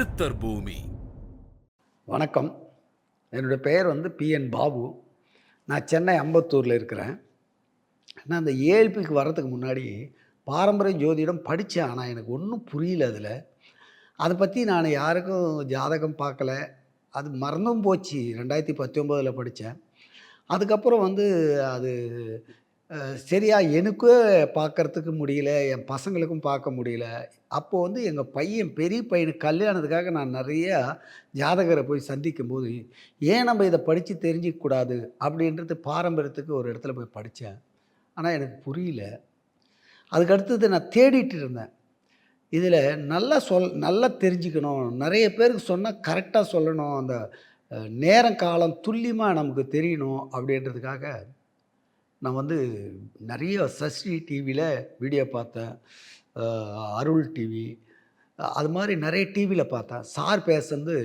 சித்தர் பூமி. வணக்கம். என்னுடைய பெயர் வந்து பி என் பாபு. நான் சென்னை அம்பத்தூரில் இருக்கிறேன். நான் அந்த ஏழ்பிக்கு வர்றதுக்கு முன்னாடி பாரம்பரிய ஜோதிடம் படித்தேன் ஆனால் எனக்கு ஒன்றும் புரியல அதில். அதை பற்றி நான் யாருக்கும் ஜாதகம் பார்க்கல. அது மறந்தும் போச்சு. ரெண்டாயிரத்தி பத்தொம்போதில் படித்தேன் அதுக்கப்புறம் வந்து அது சரியா எனக்கு பார்க்குறதுக்கு முடியல என் பசங்களுக்கும் பார்க்க முடியல. அப்போது வந்து எங்கள் பையன் பெரிய பையனுக்கு கல்யாணத்துக்காக நான் நிறையா ஜாதகரை போய் சந்திக்கும் போது ஏன் நம்ம இதை படித்து தெரிஞ்சிக்கக்கூடாது அப்படின்றது பாரம்பரியத்துக்கு ஒரு இடத்துல போய் படித்தேன் ஆனால் எனக்கு புரியல. அதுக்கு அடுத்தது நான் தேடிட்டு இருந்தேன். இதில் நல்லா சொல் நல்லா தெரிஞ்சுக்கணும். நிறைய பேருக்கு சொன்னால் கரெக்டாக சொல்லணும். அந்த நேரம் காலம் துல்லியமாக நமக்கு தெரியணும் அப்படின்றதுக்காக நான் வந்து நிறைய சஷ்டி டிவியில் வீடியோ பார்த்தேன். அருள் டிவி. அது மாதிரி நிறைய டிவியில் பார்த்தேன். சார் பேசுனது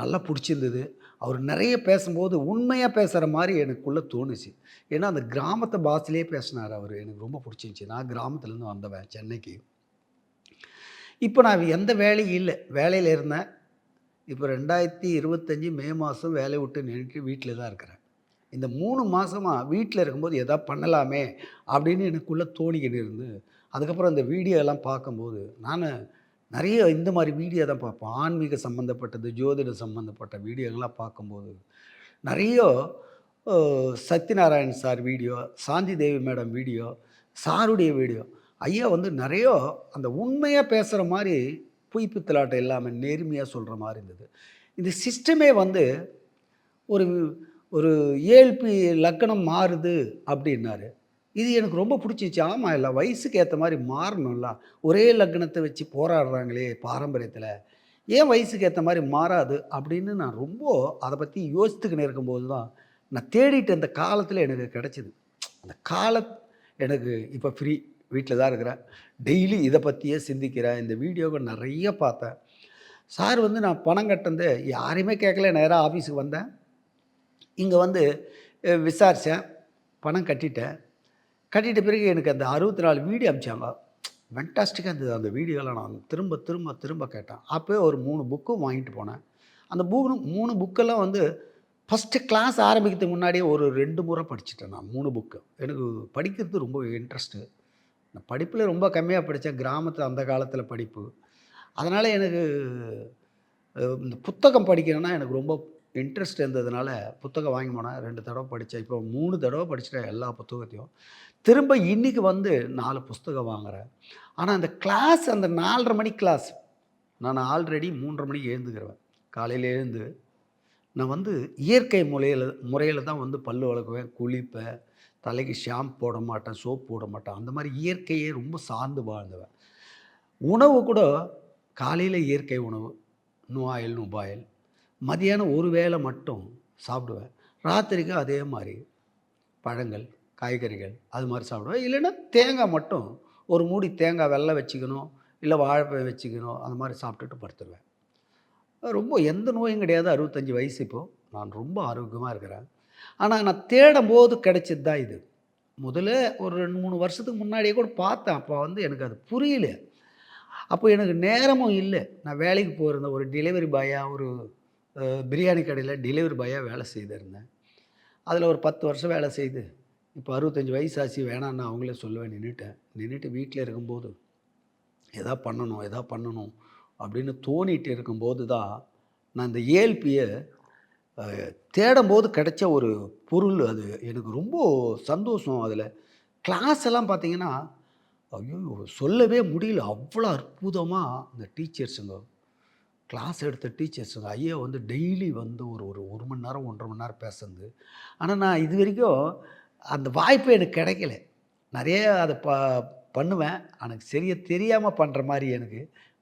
நல்லா பிடிச்சிருந்தது. அவர் நிறைய பேசும்போது உண்மையாக பேசுகிற மாதிரி எனக்குள்ளே தோணுச்சு. ஏன்னா அந்த கிராமத்தை பாஷையிலே பேசினார் அவர். எனக்கு ரொம்ப பிடிச்சிருந்துச்சி. நான் கிராமத்துலேருந்து வந்தவன் சென்னைக்கு. இப்போ நான் எந்த வேலையும் இல்லை. வேலையில் இருந்தேன். இப்போ ரெண்டாயிரத்தி இருபத்தஞ்சி மே மாதம் வேலையை விட்டு நின்றுட்டு வீட்டில் தான் இருக்கிறேன். இந்த மூணு மாதமாக வீட்டில் இருக்கும்போது எதா பண்ணலாமே அப்படின்னு எனக்குள்ளே தோணிக்கிட்டு இருந்து அதுக்கப்புறம் இந்த வீடியோலாம் பார்க்கும்போது நான் நிறைய இந்த மாதிரி வீடியோ தான் பார்ப்பேன். ஆன்மீக சம்மந்தப்பட்டது ஜோதிட சம்மந்தப்பட்ட வீடியோங்களாம் பார்க்கும்போது நிறைய Sathyanarayan sir video Shanti Devi madam video சாருடைய வீடியோ ஐயா வந்து நிறைய அந்த உண்மையாக பேசுகிற மாதிரி பொய் பித்தலாட்டம் இல்லாமல் நேர்மையாக சொல்கிற மாதிரி இருந்தது. இந்த சிஸ்டமே வந்து ஒரு ஒரு ஏழ்பி லக்கணம் மாறுது அப்படின்னாரு. இது எனக்கு ரொம்ப பிடிச்சிச்சு. ஆமாம் இல்லை வயசுக்கு ஏற்ற மாதிரி மாறணும்ல. ஒரே லக்னத்தை வச்சு போராடுறாங்களே பாரம்பரியத்தில். ஏன் வயசுக்கு ஏற்ற மாதிரி மாறாது அப்படின்னு நான் ரொம்ப அதை பற்றி யோசித்துக்கின்னு இருக்கும்போது தான் நான் தேடிட்டு அந்த காலத்தில் எனக்கு கிடச்சிது. அந்த கால எனக்கு இப்போ ஃப்ரீ வீட்டில் தான் இருக்கிறேன். டெய்லி இதை பற்றியே சிந்திக்கிறேன். இந்த வீடியோவை நிறைய பார்த்தேன். சார் வந்து நான் பணம் கட்டினது யாரையுமே கேட்கல. நேராக ஆஃபீஸுக்கு வந்தேன். இங்கே வந்து விசாரித்தேன் பணம் கட்டிட்டேன். கட்டிட்ட பிறகு எனக்கு அந்த அறுபத்தி நாலு வீடியோ அமிச்சாங்க. ஃபென்டாஸ்டிக்காக இருந்தது அந்த வீடியோலாம் நான் திரும்ப திரும்ப திரும்ப கேட்டேன். அப்போயே ஒரு மூணு புக்கும் வாங்கிட்டு போனேன். அந்த மூணு மூணு புக்கெல்லாம் வந்து ஃபஸ்ட்டு கிளாஸ் ஆரம்பிக்கிறதுக்கு முன்னாடியே ஒரு ரெண்டு முறை படிச்சுட்டேன் நான் மூணு புக்கு. எனக்கு படிக்கிறது ரொம்ப இன்ட்ரெஸ்ட்டு நான் படிப்பில் ரொம்ப கம்மியாக படித்தேன் கிராமத்தில் அந்த காலத்தில் படிப்பு. அதனால் எனக்கு இந்த புத்தகம் படிக்கணும்னா எனக்கு ரொம்ப இன்ட்ரெஸ்ட் இருந்ததுனால புத்தகம் வாங்கி போனேன். ரெண்டு தடவை படித்தேன் இப்போ மூணு தடவை படிச்சிட்டேன் எல்லா புத்தகத்தையும். திரும்ப இன்றைக்கி வந்து நாலு புஸ்தகம் வாங்குகிறேன் ஆனால் அந்த கிளாஸ் அந்த நாலரை மணி கிளாஸ் நான் ஆல்ரெடி மூன்றரை மணிக்கு எழுந்துக்கிறேன் காலையில் எழுந்து நான் வந்து இயற்கை முறையில் முறையில் தான் வந்து பல்லு வளர்க்குவேன். குளிப்பேன். தலைக்கு ஷாம்பு போட மாட்டேன் சோப் போட மாட்டேன். அந்த மாதிரி இயற்கையே ரொம்ப சார்ந்து வாழ்ந்துவேன். உணவு கூட காலையில் இயற்கை உணவு. நோ ஆயில் நோ பாயில் மதியானம் ஒரு வேளை மட்டும் சாப்பிடுவேன். ராத்திரிக்கு அதே மாதிரி பழங்கள் காய்கறிகள் அது மாதிரி சாப்பிடுவேன். இல்லைன்னா தேங்காய் மட்டும் ஒரு மூடி தேங்காய் வெள்ளை வச்சுக்கணும் இல்லை வாழைப்பழம் வச்சுக்கணும் அந்த மாதிரி சாப்பிட்டுட்டு படுத்துருவேன். ரொம்ப எந்த நோயும் கிடையாது அறுபத்தஞ்சி வயசு இப்போது நான் ரொம்ப ஆரோக்கியமாக இருக்கிறேன். ஆனால் நான் தேடும் போது கிடைச்சது தான் இது. முதல்ல ஒரு ரெண்டு மூணு வருஷத்துக்கு முன்னாடியே கூட பார்த்தேன். அப்போ வந்து எனக்கு அது புரியல. அப்போ எனக்கு நேரமும் இல்லை. நான் வேலைக்கு போயிருந்தேன். ஒரு டெலிவரி பாயாக ஒரு பிரியாணி கடையில் டெலிவரி பாயாக வேலை செய்திருந்தேன். அதில் ஒரு பத்து வருஷம் வேலை செய்து. இப்போ அறுபத்தஞ்சி வயசு ஆச்சு வேணான்னு அவங்களே சொல்லுவேன் நின்றுட்டேன் நின்றுட்டு வீட்டில் இருக்கும்போது எதா பண்ணணும் எதா பண்ணணும் அப்படின்னு தோணிட்டு இருக்கும்போது தான் நான் இந்த ஏல்பியை தேடும்போது கிடைச்ச ஒரு பொருள் அது. எனக்கு ரொம்ப சந்தோஷம் அதில். கிளாஸ் எல்லாம் பார்த்தீங்கன்னா ஐயோ சொல்லவே முடியல. அவ்வளோ அற்புதமாக அந்த டீச்சர்ஸுங்க கிளாஸ் எடுத்த டீச்சர்ஸுங்க ஐயா வந்து டெய்லி வந்து ஒரு ஒரு ஒரு மணி நேரம் ஒன்றரை மணி நேரம் பேசுறது ஆனால் நான் இது வரைக்கும் அந்த வாய்ப்பு எனக்கு கிடைக்கல. நிறைய அதை ப பண்ணுவேன். எனக்கு சரியாக தெரியாமல் பண்ணுற மாதிரி எனக்கு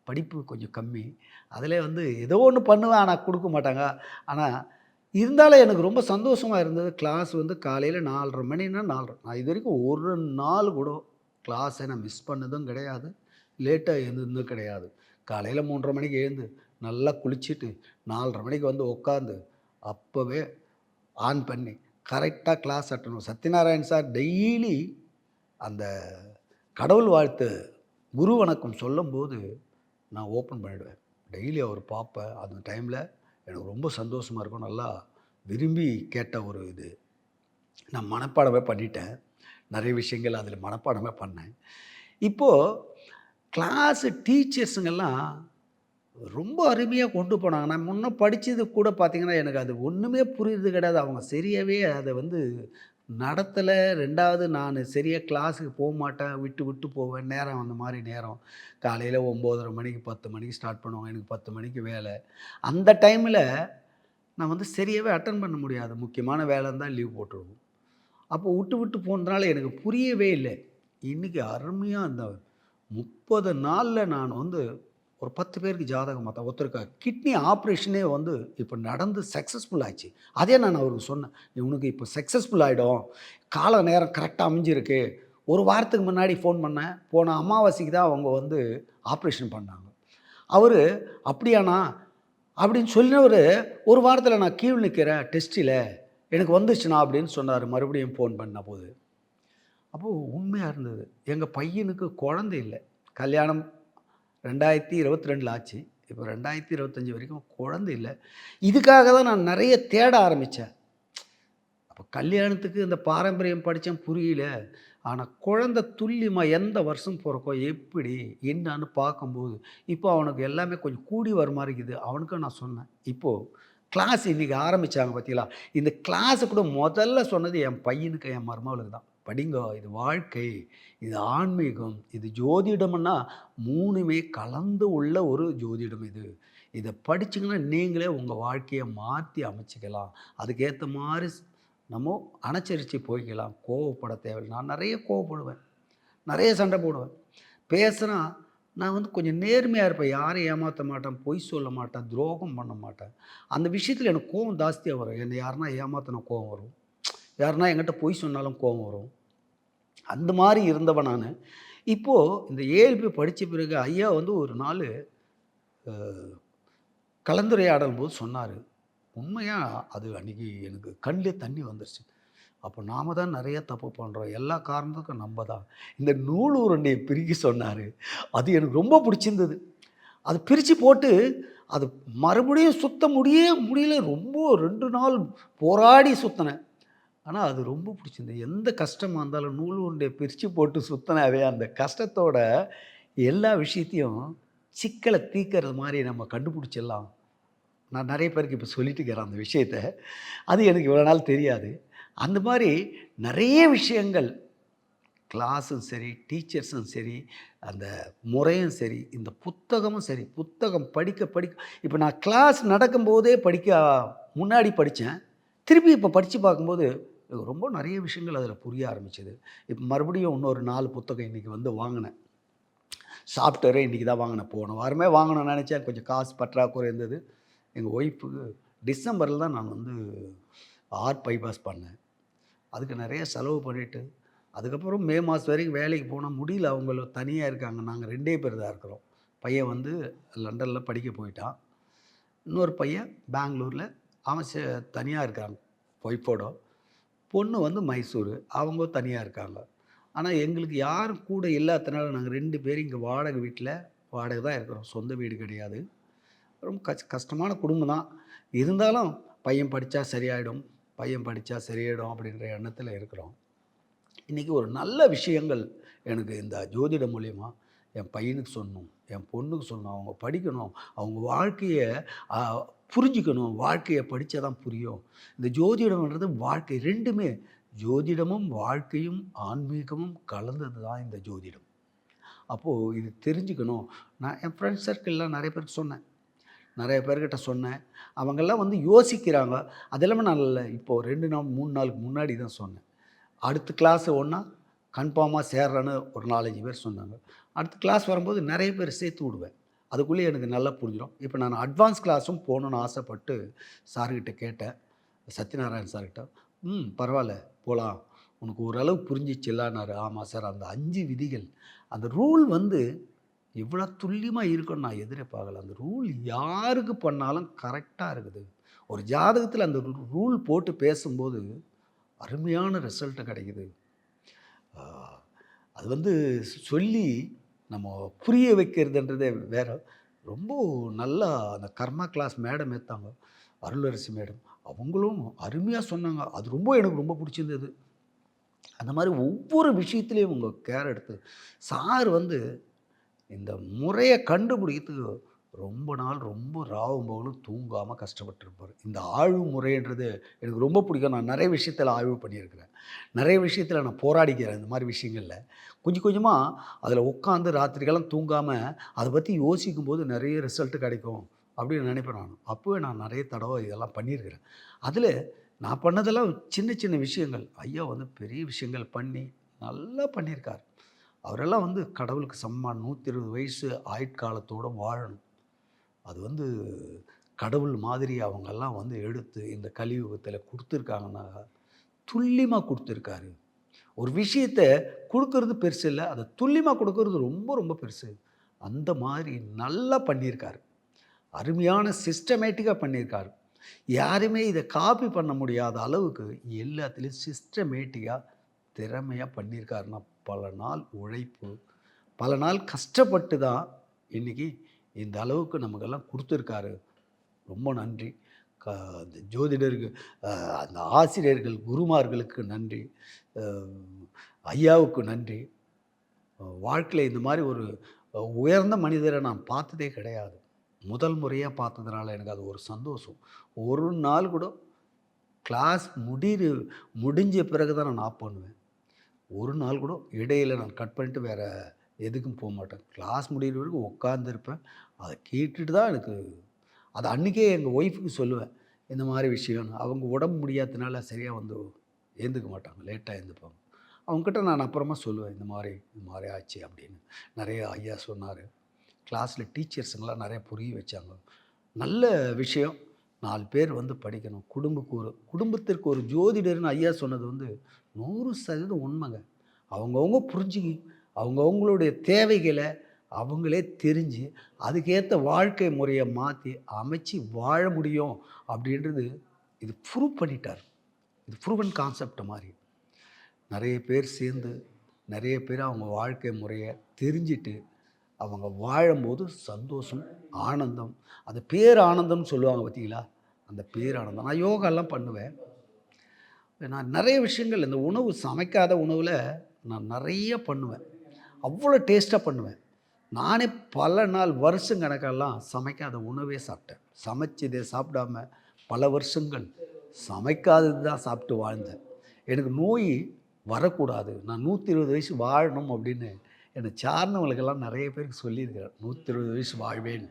படிப்பு கொஞ்சம் கம்மி. அதில் வந்து ஏதோ ஒன்று பண்ணுவேன் ஆனால் கொடுக்க மாட்டாங்க. ஆனால் இருந்தாலும் எனக்கு ரொம்ப சந்தோஷமாக இருந்தது. கிளாஸ் வந்து காலையில் நாலரை மணின்னா நாலரை. நான் இது வரைக்கும் ஒரு நாள் கூட கிளாஸை நான் மிஸ் பண்ணதும் கிடையாது. லேட்டாக எழுந்ததும் கிடையாது. காலையில் மூன்றரை மணிக்கு எழுந்து நல்லா குளிச்சுட்டு நாலரை மணிக்கு வந்து உட்காந்து அப்போவே ஆன் பண்ணி கரெக்டாக கிளாஸ் அட்டணும் சத்யநாராயண் சார் டெய்லி அந்த கடவுள் வாழ்த்து குரு வணக்கம் சொல்லும்போது நான் ஓப்பன் பண்ணிவிடுவேன் டெய்லி அவர் பார்ப்பேன் அந்த டைமில் எனக்கு ரொம்ப சந்தோஷமாக இருக்கும். நல்லா விரும்பி கேட்ட ஒரு இது. நான் மனப்பாடமே பண்ணிட்டேன். நிறைய விஷயங்கள் அதில் மனப்பாடமே பண்ணேன். இப்போது கிளாஸு டீச்சர்ஸுங்கெல்லாம் ரொம்ப அருமையாக கொண்டு போனாங்க. நான் முன்னே படித்தது கூட பார்த்தீங்கன்னா எனக்கு அது ஒன்றுமே புரியுறது கிடையாது. அவங்க சரியாகவே அதை வந்து நடத்தலை. ரெண்டாவது நான் சரியாக கிளாஸுக்கு போக மாட்டேன். விட்டு விட்டு போவேன். நேரம் அந்த மாதிரி நேரம். காலையில் ஒம்போதரை மணிக்கு பத்து மணிக்கு ஸ்டார்ட் பண்ணுவாங்க. எனக்கு பத்து மணிக்கு வேலை. அந்த டைமில் நான் வந்து சரியாகவே அட்டன் பண்ண முடியாது. முக்கியமான வேலை தான் லீவ் போட்டுருவோம். அப்போ விட்டு விட்டு போனதுனால எனக்கு புரியவே இல்லை. இன்றைக்கி அருமையாக அந்த முப்பது நாளில் நான் வந்து ஒரு பத்து பேருக்கு ஜாதகம் பார்த்தா ஒருத்தருக்கு கிட்னி ஆப்ரேஷனே வந்து இப்போ நடந்து சக்ஸஸ்ஃபுல் ஆச்சு அதே நான் அவருக்கு சொன்னேன். இவனுக்கு இப்போ சக்ஸஸ்ஃபுல் ஆகிடும் கால நேரம் கரெக்டாக அமைஞ்சிருக்கு. ஒரு வாரத்துக்கு முன்னாடி ஃபோன் பண்ணேன். போன அமாவாசைக்கு தான் அவங்க வந்து ஆப்ரேஷன் பண்ணாங்க. அவர் அப்படியாண்ணா. அப்படின்னு சொல்லினவர் ஒரு வாரத்தில் நான் கீழ் நிற்கிறேன் டெஸ்ட்டில் எனக்கு வந்துச்சுண்ணா. அப்படின்னு சொன்னார். மறுபடியும் ஃபோன் பண்ண போது. அப்போது உண்மையாக இருந்தது. எங்கள் பையனுக்கு குழந்தை இல்லை. கல்யாணம் ரெண்டாயிரத்தி இருபத்தி ரெண்டில் ஆச்சு. இப்போ ரெண்டாயிரத்தி இருபத்தஞ்சி வரைக்கும் குழந்தை இல்லை. இதுக்காக தான் நான் நிறைய தேட ஆரம்பித்தேன். அப்போ கல்யாணத்துக்கு இந்த பாரம்பரியம் படித்தேன் புரியல. ஆனால் குழந்தை துல்லியமாக எந்த வருஷம் பிறக்கோ எப்படி என்னன்னு பார்க்கும்போது இப்போ அவனுக்கு எல்லாமே கொஞ்சம் கூடி வர மாதிரி இருக்குது. அவனுக்கும் நான் சொன்னேன். இப்போது கிளாஸ் இன்றைக்கி ஆரம்பித்தாங்க பார்த்தீங்களா? இந்த கிளாஸை கூட முதல்ல சொன்னது என் பையனுக்கு என் மருமகளுக்கு தான். படிங்க இது வாழ்க்கை இது ஆன்மீகம் இது ஜோதிடம்னா மூணுமே கலந்து உள்ள ஒரு ஜோதிடம் இது. இதை படிச்சிங்கன்னா நீங்களே உங்கள் வாழ்க்கையை மாற்றி அமைச்சிக்கலாம். அதுக்கேற்ற மாதிரி நம்ம அணைச்சரித்து போய்க்கலாம். கோவப்பட தேவையில்லை. நான் நிறைய கோவப்படுவேன். நிறைய சண்டை போடுவேன். பேசுனா நான் வந்து கொஞ்சம் நேர்மையாக இருப்பேன். யாரையும் ஏமாற்ற மாட்டேன் பொய் சொல்ல மாட்டேன் துரோகம் பண்ண மாட்டேன். அந்த விஷயத்தில் எனக்கு கோவம் ஜாஸ்தியாக வரும். என்னை யாருன்னா ஏமாத்தின கோவம் வரும். யாருன்னா என்கிட்ட பொய் சொன்னாலும் கோவம் வரும். அந்த மாதிரி இருந்தவன் நான். இப்போது இந்த ஏஎல்பி படித்த பிறகு ஐயா வந்து ஒரு நாள் கலந்துரையாடல் போது சொன்னார். உண்மையாக அது அன்றைக்கி எனக்கு கண்ணில் தண்ணி வந்துருச்சு. அப்போ நாம் தான் நிறைய தப்பு பண்ணுறோம் எல்லா காரணத்துக்கும் நம்ம தான். இந்த நூல் உருண்டையை பிரிக்க சொன்னார். அது எனக்கு ரொம்ப பிடிச்சிருந்தது. அது பிரித்து போட்டு அது மறுபடியும் சுத்த முடிய முடியல ரொம்ப ரெண்டு நாள் போராடி சுற்றினேன் ஆனால் அது ரொம்ப பிடிச்சிருந்தது. எந்த கஷ்டமாக இருந்தாலும் நூல் உருண்டையை பிரித்து போட்டு சுத்தினாவே அந்த கஷ்டத்தோட எல்லா விஷயத்தையும் சிக்கலை தீக்கிறது மாதிரி நம்ம கண்டுபிடிச்சிடலாம். நான் நிறைய பேருக்கு இப்போ சொல்லிட்டு இருக்கிறேன் அந்த விஷயத்த. அது எனக்கு இவ்வளோ நாள் தெரியாது. அந்த மாதிரி நிறைய விஷயங்கள் கிளாஸும் சரி டீச்சர்ஸும் சரி அந்த முறையும் சரி இந்த புத்தகமும் சரி புத்தகம் படிக்க படிக்க இப்போ நான் கிளாஸ் நடக்கும்போதே படிக்க முன்னாடி படித்தேன் திருப்பி இப்போ படித்து பார்க்கும்போது ரொம்ப நிறைய விஷயங்கள் அதில் புரிய ஆரம்பிச்சது. இப்போ மறுபடியும் இன்னொரு நாலு புத்தகம் இன்றைக்கி வந்து வாங்கினேன். சாஃப்ட்வேரே இன்றைக்கி தான் வாங்கினேன். போன வாரமே வாங்கணும்னு நினச்சேன். கொஞ்சம் காசு பற்றாக்குறை இருந்தது. எங்கள் ஒய்ஃபுக்கு டிசம்பரில் தான் நான் வந்து ஆர்ட் பைபாஸ் பண்ணேன். அதுக்கு நிறைய செலவு பண்ணிவிட்டு அதுக்கப்புறம் மே மாதம் வரைக்கும் வேலைக்கு போனால் முடியல. அவங்கள தனியாக இருக்காங்க. நாங்கள் ரெண்டே பேர் தான் இருக்கிறோம். பையன் வந்து லண்டனில் படிக்க போயிட்டான். இன்னொரு பையன் பெங்களூரில். அவன் தனியாக இருக்காங்க ஒய்ஃபோட பொண்ணு வந்து மைசூர். அவங்க தனியாக இருக்காங்க. ஆனால் எங்களுக்கு யாரும் கூட இல்லாதனால நாங்கள் ரெண்டு பேரும் இங்கே வாடகை வீட்டில் வாடகை தான் இருக்கிறோம். சொந்த வீடு கிடையாது. ரொம்ப கஷ் கஷ்டமான குடும்பம் தான். இருந்தாலும் பையன் படித்தா சரியாயிடும். பையன் படித்தா சரியாயிடும் அப்படின்ற எண்ணத்தில் இருக்கிறோம். இன்றைக்கி ஒரு நல்ல விஷயங்கள் எனக்கு இந்த ஜோதிடம் மூலிமா என் பையனுக்கு சொல்லணும் என் பொண்ணுக்கு சொல்லணும் அவங்க படிக்கணும் அவங்க வாழ்க்கையை புரிஞ்சுக்கணும். வாழ்க்கையை படித்தா தான் புரியும். இந்த ஜோதிடம்ன்றது வாழ்க்கை ரெண்டுமே ஜோதிடமும் வாழ்க்கையும் ஆன்மீகமும் கலந்தது தான் இந்த ஜோதிடம். அப்போது இது தெரிஞ்சுக்கணும். நான் என் ஃப்ரெண்ட்ஸ் சர்க்கிளில் நிறைய பேருக்கு சொன்னேன். நிறைய பேர்கிட்ட சொன்னேன். அவங்கெல்லாம் வந்து யோசிக்கிறாங்க. அதெல்லாமே நான் இல்லை. இப்போது ரெண்டு நாள் மூணு நாளுக்கு முன்னாடி தான் சொன்னேன். அடுத்த கிளாஸ் ஒன்றா கன்ஃபார்மாக சேர்றேன்னு ஒரு நாலஞ்சு பேர் சொன்னாங்க. அடுத்த கிளாஸ் வரும்போது நிறைய பேர் சேர்த்து விடுவேன். அதுக்குள்ளேயே எனக்கு நல்லா புரிஞ்சிடும். இப்போ நான் அட்வான்ஸ் கிளாஸும் போகணுன்னு ஆசைப்பட்டு சார்கிட்ட கேட்டேன். சத்யநாராயண் சார்கிட்ட ம் பரவாயில்ல போகலாம் உனக்கு ஓரளவு புரிஞ்சிச்சில்லான்னாரு ஆமாம் சார் அந்த அஞ்சு விதிகள் அந்த ரூல் வந்து எவ்வளோ துல்லியமாக இருக்குன்னு நான் எதிர்பார்க்கல. அந்த ரூல் யாருக்கு பண்ணாலும் கரெக்டாக இருக்குது. ஒரு ஜாதகத்தில் அந்த ரூல் போட்டு பேசும்போது அருமையான ரிசல்ட்டு கிடைக்குது. அது வந்து சொல்லி நம்ம புரிய வைக்கிறதுன்றதே வேறு. ரொம்ப நல்லா அந்த கர்மா கிளாஸ் மேடம் ஏற்றாங்க அருளரசி மேடம் அவங்களும் அருமையாக சொன்னாங்க. அது ரொம்ப எனக்கு ரொம்ப பிடிச்சிருந்தது. அந்த மாதிரி ஒவ்வொரு விஷயத்துலேயும் உங்கள் கேர் எடுத்து சார் வந்து இந்த முறையை கண்டுபிடிக்கிறதுக்கு ரொம்ப நாள் ரொம்ப ராவும் பகலும் தூங்காமல் கஷ்டப்பட்டுருப்பார். இந்த ஆழ்வு முறைன்றது எனக்கு ரொம்ப பிடிக்கும். நான் நிறைய விஷயத்தில் ஆய்வு பண்ணியிருக்கிறேன். நிறைய விஷயத்தில் நான் போராடிக்கிறேன் இந்த மாதிரி விஷயங்களில். கொஞ்சம் கொஞ்சமாக அதில் உட்காந்து ராத்திரிக்கெல்லாம் தூங்காமல் அதை பற்றி யோசிக்கும் போது நிறைய ரிசல்ட் கிடைக்கும் அப்படின்னு நினைப்பேன் நான். அப்போவே நான் நிறைய தடவை இதெல்லாம் பண்ணியிருக்கிறேன். அதில் நான் பண்ணதெல்லாம் சின்ன சின்ன விஷயங்கள். ஐயா வந்து பெரிய விஷயங்கள் பண்ணி நல்லா பண்ணியிருக்கார். அவரெல்லாம் வந்து கடவுளுக்கு சமமான நூற்றி இருபது வயசு ஆயுட்காலத்தோடு வாழணும். அது வந்து கடவுள் மாதிரி அவங்கெல்லாம் வந்து எடுத்து இந்த கலியுகத்தில் கொடுத்துருக்காங்கன்னா துல்லியமாக கொடுத்துருக்காரு. ஒரு விஷயத்த கொடுக்கறது பெருசு இல்லை அதை துல்லியமாக கொடுக்கறது ரொம்ப ரொம்ப பெருசு. அந்த மாதிரி நல்லா பண்ணியிருக்காரு. அருமையான சிஸ்டமேட்டிக்காக பண்ணியிருக்காரு. யாருமே இதை காப்பி பண்ண முடியாத அளவுக்கு எல்லாத்துலேயும் சிஸ்டமேட்டிக்காக திறமையாக பண்ணியிருக்காருன்னா பல நாள் உழைப்பு பல நாள் கஷ்டப்பட்டு தான் இன்றைக்கி இந்த அளவுக்கு நமக்கெல்லாம் கொடுத்துருக்காரு. ரொம்ப நன்றி. க அந்த ஜோதிடருக்கு அந்த ஆசிரியர்கள் குருமார்களுக்கு நன்றி. ஐயாவுக்கு நன்றி. வாழ்க்கையில் இந்த மாதிரி ஒரு உயர்ந்த மனிதரை நான் பார்த்ததே கிடையாது. முதல் முறையாக பார்த்ததுனால எனக்கு அது ஒரு சந்தோஷம். ஒரு நாள் கூட கிளாஸ் முடிவு முடிஞ்ச பிறகு தான் நான் ஆஃப் பண்ணுவேன். ஒரு நாள் கூட இடையில் நான் கட் பண்ணிட்டு வேறு எதுக்கும் போக மாட்டேன். கிளாஸ் முடிகிற வரைக்கும் உட்காந்துருப்பேன் அதை கேட்டுட்டு தான் எனக்கு அது அன்றைக்கே எங்கள் ஒய்ஃபுக்கு சொல்லுவேன். இந்த மாதிரி விஷயம் அவங்க உடம்பு முடியாததுனால சரியாக வந்து ஏந்துக்க மாட்டாங்க. லேட்டாக எழுந்துப்பாங்க அவங்கக்கிட்ட நான் அப்புறமா சொல்லுவேன். இந்த மாதிரி இந்த மாதிரி ஆச்சு அப்படின்னு. நிறைய ஐயா சொன்னார். கிளாஸில் டீச்சர்ஸுங்களாம் நிறைய புரிய வச்சாங்க. நல்ல விஷயம். நாலு பேர் வந்து படிக்கணும். குடும்பக்கு ஒரு குடும்பத்திற்கு ஒரு ஜோதிடர்னு ஐயா சொன்னது வந்து நூறு சதவீதம் உண்மைங்க. அவங்கவுங்க புரிஞ்சுக்கி அவங்கவுங்களுடைய தேவைகளை அவங்களே தெரிஞ்சு அதுக்கேற்ற வாழ்க்கை முறையை மாற்றி அமைச்சு வாழ முடியும் அப்படின்றது இது ப்ரூவ் பண்ணிட்டார். இது ப்ரூவன் கான்செப்ட் மாதிரி. நிறைய பேர் சேர்ந்து நிறைய பேர் அவங்க வாழ்க்கை முறையை தெரிஞ்சிட்டு அவங்க வாழும்போது சந்தோஷம் ஆனந்தம் அந்த பேர் ஆனந்தம்னு சொல்லுவாங்க பார்த்தீங்களா? அந்த பேர் ஆனந்தம் நான் யோகாலாம் பண்ணுவேன். நான் நிறைய விஷயங்கள் இந்த உணவு சமைக்காத உணவில் நான் நிறைய பண்ணுவேன். அவ்வளோ டேஸ்ட்டாக பண்ணுவேன். நானே பல நாள் வருஷம் கணக்கெல்லாம் சமைக்காத உணவே சாப்பிட்டேன். சமைச்சதே சாப்பிடாம பல வருஷங்கள் சமைக்காதது தான் சாப்பிட்டு வாழ்ந்தேன். எனக்கு நோய் வரக்கூடாது. நான் நூற்றி இருபது வயசு வாழணும் அப்படின்னு என்னை சார்ந்தவங்களுக்கெல்லாம் நிறைய பேருக்கு சொல்லியிருக்கிறேன் நூற்றி இருபது வயசு வாழ்வேன்.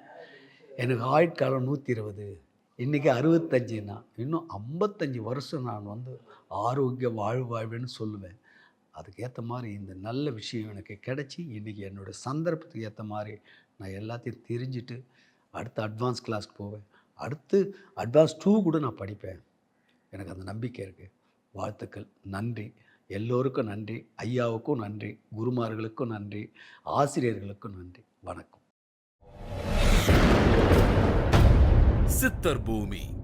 எனக்கு ஆயுட்காலம் நூற்றி இருபது இன்றைக்கி அறுபத்தஞ்சுனா இன்னும் ஐம்பத்தஞ்சு வருஷம் நான் வந்து ஆரோக்கிய வாழ்வு வாழ்வேன்னு சொல்லுவேன். அதுக்கேற்ற மாதிரி இந்த நல்ல விஷயம் எனக்கு கிடச்சி இன்றைக்கி என்னோடய சந்தர்ப்பத்துக்கு ஏற்ற மாதிரி நான் எல்லாத்தையும் தெரிஞ்சுட்டு அடுத்து அட்வான்ஸ் கிளாஸ்க்கு போவேன். அடுத்து அட்வான்ஸ் டூ கூட நான் படிப்பேன். எனக்கு அந்த நம்பிக்கை இருக்குது வாழ்த்துக்கள். நன்றி. எல்லோருக்கும் நன்றி. ஐயாவுக்கும் நன்றி. குருமார்களுக்கும் நன்றி. ஆசிரியர்களுக்கும் நன்றி. வணக்கம். சித்தர் பூமி.